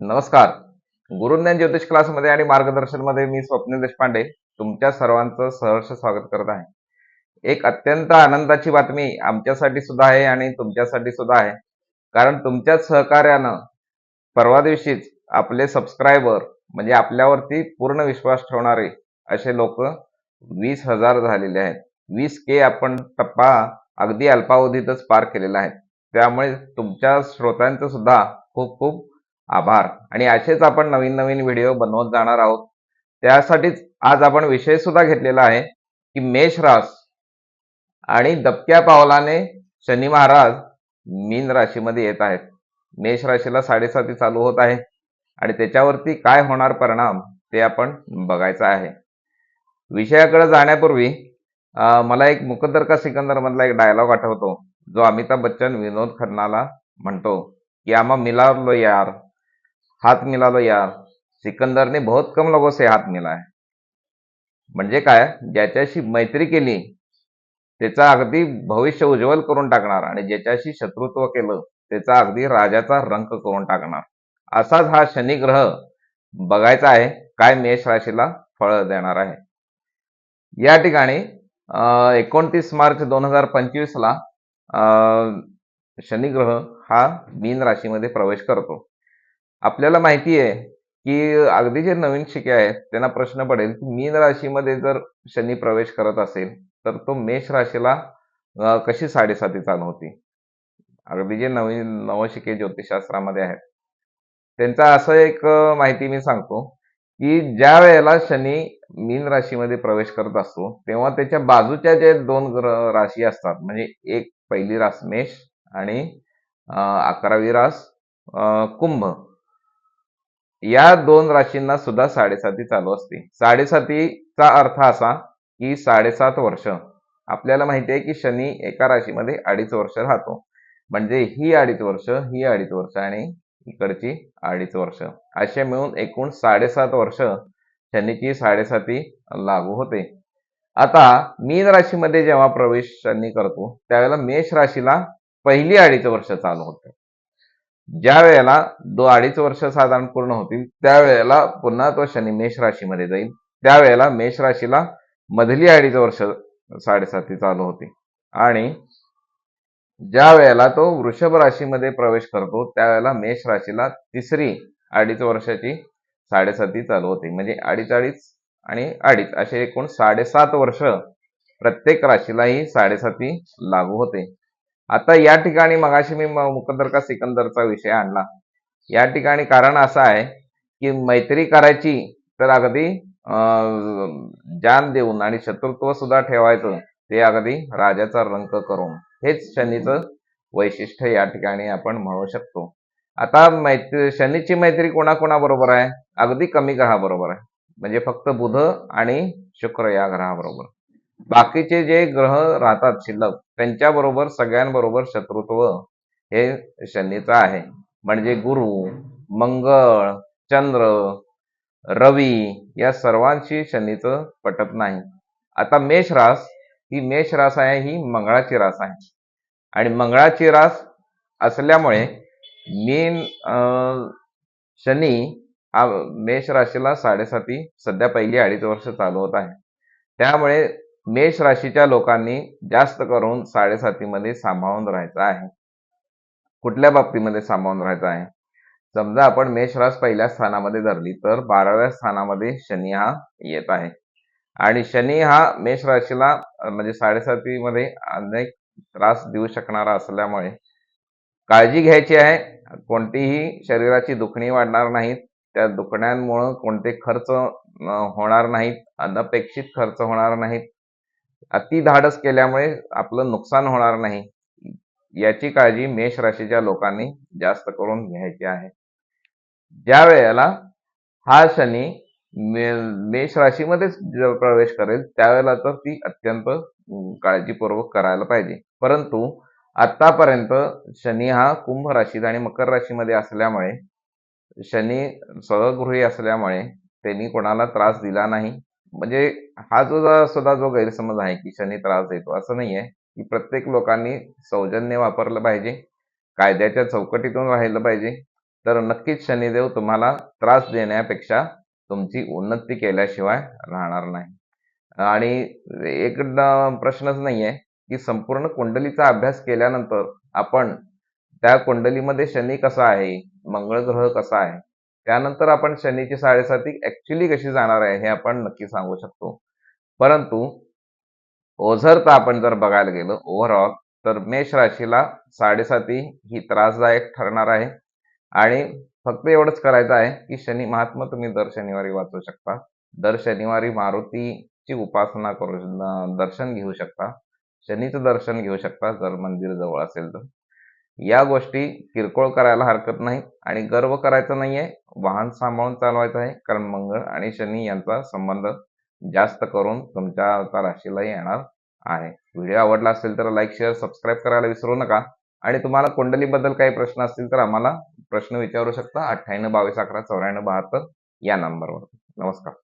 नमस्कार. गुरुज्ञान ज्योतिष क्लासमध्ये आणि मार्गदर्शनमध्ये मी स्वप्नील देशपांडे तुमच्या सर्वांचं सहर्ष स्वागत करत आहे. एक अत्यंत आनंदाची बातमी आमच्यासाठी सुद्धा आहे आणि तुमच्यासाठी सुद्धा आहे. कारण तुमच्याच सहकार्यानं परवा दिवशीच आपले सबस्क्रायबर म्हणजे आपल्यावरती पूर्ण विश्वास ठेवणारे असे लोक वीस हजार झालेले आहेत. वीस के आपण टप्पा अगदी अल्पावधीतच पार केलेला आहे. त्यामुळे तुमच्या श्रोत्यांचं सुद्धा खूप खूप आभार. आणि असेच आपण नवीन नवीन व्हिडिओ बनवत जाणार आहोत. त्यासाठीच आज आपण विषय सुद्धा घेतलेला आहे की मेष रास आणि दबक्या पावलाने शनी महाराज मीन राशीमध्ये येत आहेत. मेष राशीला साडेसाती चालू होत आहे आणि त्याच्यावरती काय होणार परिणाम ते आपण बघायचं आहे. विषयाकडे जाण्यापूर्वी मला एक मुकद्दर का सिकंदर मधला एक डायलॉग आठवतो जो अमिताभ बच्चन विनोद खन्नाला म्हणतो की आम्हा मिलावलो यार. हात मिला लो यार. सिकंदर ने बहुत कम लोगों से हात मिला है. म्हणजे काय? ज्याच्याशी मैत्री केली त्याचा अगदी भविष्य उज्ज्वल करून टाकणार आणि ज्याच्याशी शत्रुत्व केलं त्याचा अगदी राजाचा रंक करून टाकणार. असाच हा शनी ग्रह बघायचा आहे काय मेष राशीला फळ देणार आहे. या ठिकाणी एकोणतीस मार्च दोन हजार पंचवीसला शनिग्रह अं, हा मीन राशीमध्ये प्रवेश करतो. आपल्याला माहिती आहे की अगदी जे नवीन शिके आहेत त्यांना प्रश्न पडेल की मीन राशीमध्ये जर शनी प्रवेश करत असेल तर तो मेष राशीला अं, कशी साडेसाती चालू होती अगदी जे नवीन नवशिके ज्योतिषशास्त्रामध्ये आहेत. त्यांचा असं एक अं, माहिती मी सांगतो की ज्या वेळेला शनी मीन राशीमध्ये प्रवेश करत असतो तेव्हा त्याच्या बाजूच्या जे दोन ग्रह राशी असतात म्हणजे एक पहिली रास मेष आणि अं, अकरावी रास अं, कुंभ या दोन राशींना सुद्धा साडेसाती चालू असते. साडेसातीचा अर्थ असा की साडेसात वर्ष. आपल्याला माहिती आहे की शनी एका राशीमध्ये अडीच वर्ष राहतो. म्हणजे ही अडीच वर्ष ही अडीच वर्ष आणि इकडची अडीच वर्ष. असे मिळून एकूण साडेसात वर्ष शनीची साडेसाती लागू होते. आता मीन राशीमध्ये जेव्हा प्रवेश शनी करतो त्यावेळेला मेष राशीला पहिली अडीच वर्ष चालू होते. ज्या वेळेला दो अडीच वर्ष साधारण पूर्ण होतील त्यावेळेला पुन्हा तो शनी मेष राशीमध्ये जाईल. त्यावेळेला मेष राशीला मधली अडीच वर्ष साडेसाती चालू होती आणि ज्या वेळेला तो वृषभ राशीमध्ये प्रवेश करतो त्यावेळेला मेष राशीला तिसरी अडीच वर्षाची साडेसाती चालू होते. म्हणजे अडीच अडीच आणि अडीच असे एकूण साडेसात वर्ष प्रत्येक राशीला ही साडेसाती लागू होते. आता या ठिकाणी मगाशी मी मुकंदर का सिकंदरचा विषय आणला. या ठिकाणी कारण असं आहे की मैत्री करायची तर अगदी अं, जान देऊन आणि शत्रुत्व सुद्धा ठेवायचं ते अगदी राजाचा रंक करून. हेच शनीचं वैशिष्ट्य या ठिकाणी आपण म्हणू शकतो. आता मैत्री शनीची मैत्री कोणाकोणाबरोबर आहे? अगदी कमी ग्रहाबरोबर आहे. म्हणजे फक्त बुध आणि शुक्र या ग्रहाबरोबर. बाकीचे जे ग्रह राहतात शिल्लक त्यांच्याबरोबर सगळ्यांबरोबर शत्रुत्व हे शनीचं आहे. म्हणजे गुरु मंगळ चंद्र रवी या सर्वांशी शनीचं पटत नाही. आता मेष रास ही मेष रास आहे ही मंगळाची रास आहे. आणि मंगळाची रास असल्यामुळे मीन शनी हा मेष राशीला साडेसाती सध्या पहिली अडीच वर्ष चालू होत आहे. त्यामुळे मेष राशीच्या लोकांनी जास्त करून साडेसातीमध्ये सांभाळून राहायचं आहे. कुठल्या बाबतीमध्ये सांभाळून राहायचं आहे? समजा आपण मेषरास पहिल्या स्थानामध्ये धरली तर बाराव्या स्थानामध्ये शनी हा येत आहे. आणि शनी हा मेष राशीला म्हणजे साडेसातीमध्ये अनेक त्रास देऊ शकणारा असल्यामुळे काळजी घ्यायची आहे. कोणतीही शरीराची दुखणी वाढणार नाहीत. त्या दुखण्यांमुळं कोणते खर्च होणार नाहीत. अनपेक्षित खर्च होणार नाहीत. अति धाडस केल्यामुळे आपलं नुकसान होणार नाही. याची काळजी मेष राशीच्या लोकांनी जास्त करून घ्यायची आहे. ज्या वेळेला हा शनी मे- मेष राशीमध्येच प्रवेश करेल त्यावेळेला तर ती अत्यंत काळजीपूर्वक करायला पाहिजे. परंतु आतापर्यंत शनी हा कुंभ राशीत आणि मकर राशीमध्ये असल्यामुळे शनी सहगृही असल्यामुळे त्यांनी कोणाला त्रास दिला नाही. म्हणजे हा जो सुद्धा जो गैरसमज आहे की शनी त्रास देतो असं नाहीये की प्रत्येक लोकांनी सौजन्य वापरलं पाहिजे कायद्याच्या चौकटीतून राहिलं पाहिजे. तर नक्कीच शनिदेव तुम्हाला त्रास देण्यापेक्षा तुमची उन्नती केल्याशिवाय राहणार नाही. आणि एक प्रश्नच नाहीये की संपूर्ण कुंडलीचा अभ्यास केल्यानंतर आपण त्या कुंडलीमध्ये शनी कसा आहे मंगळ ग्रह कसा आहे त्यानंतर आपण शनीची साडेसाती ऍक्च्युली कशी जाणार आहे हे आपण नक्की सांगू शकतो. परंतु ओझरता आपण जर बघायला गेलो ओव्हरऑल तर मेष राशीला साडेसाती ही त्रासदायक ठरणार आहे. आणि फक्त एवढंच करायचं आहे की शनी महात्मा तुम्ही दर शनिवारी वाचू शकता. दर शनिवारी मारुतीची उपासना करू दर्शन घेऊ शकता. शनीचं दर्शन घेऊ शकता जर मंदिर जवळ असेल तर. या गोष्टी किरकोळ करायला हरकत नाही आणि गर्व करायचा नाहीये वाहन सांभाळून चालवायचं आहे कारण मंगळ आणि शनी यांचा संबंध जास्त करून तुमच्या राशीलाही राशीला येणार आहे. व्हिडिओ आवडला असेल तर लाईक शेअर सबस्क्राईब करायला विसरू नका. आणि तुम्हाला कुंडलीबद्दल काही प्रश्न असतील तर आम्हाला प्रश्न विचारू शकता. अठ्ठ्याण्णव बावीस अकरा चौऱ्याण्णव बहात्तर या नंबरवर. नमस्कार.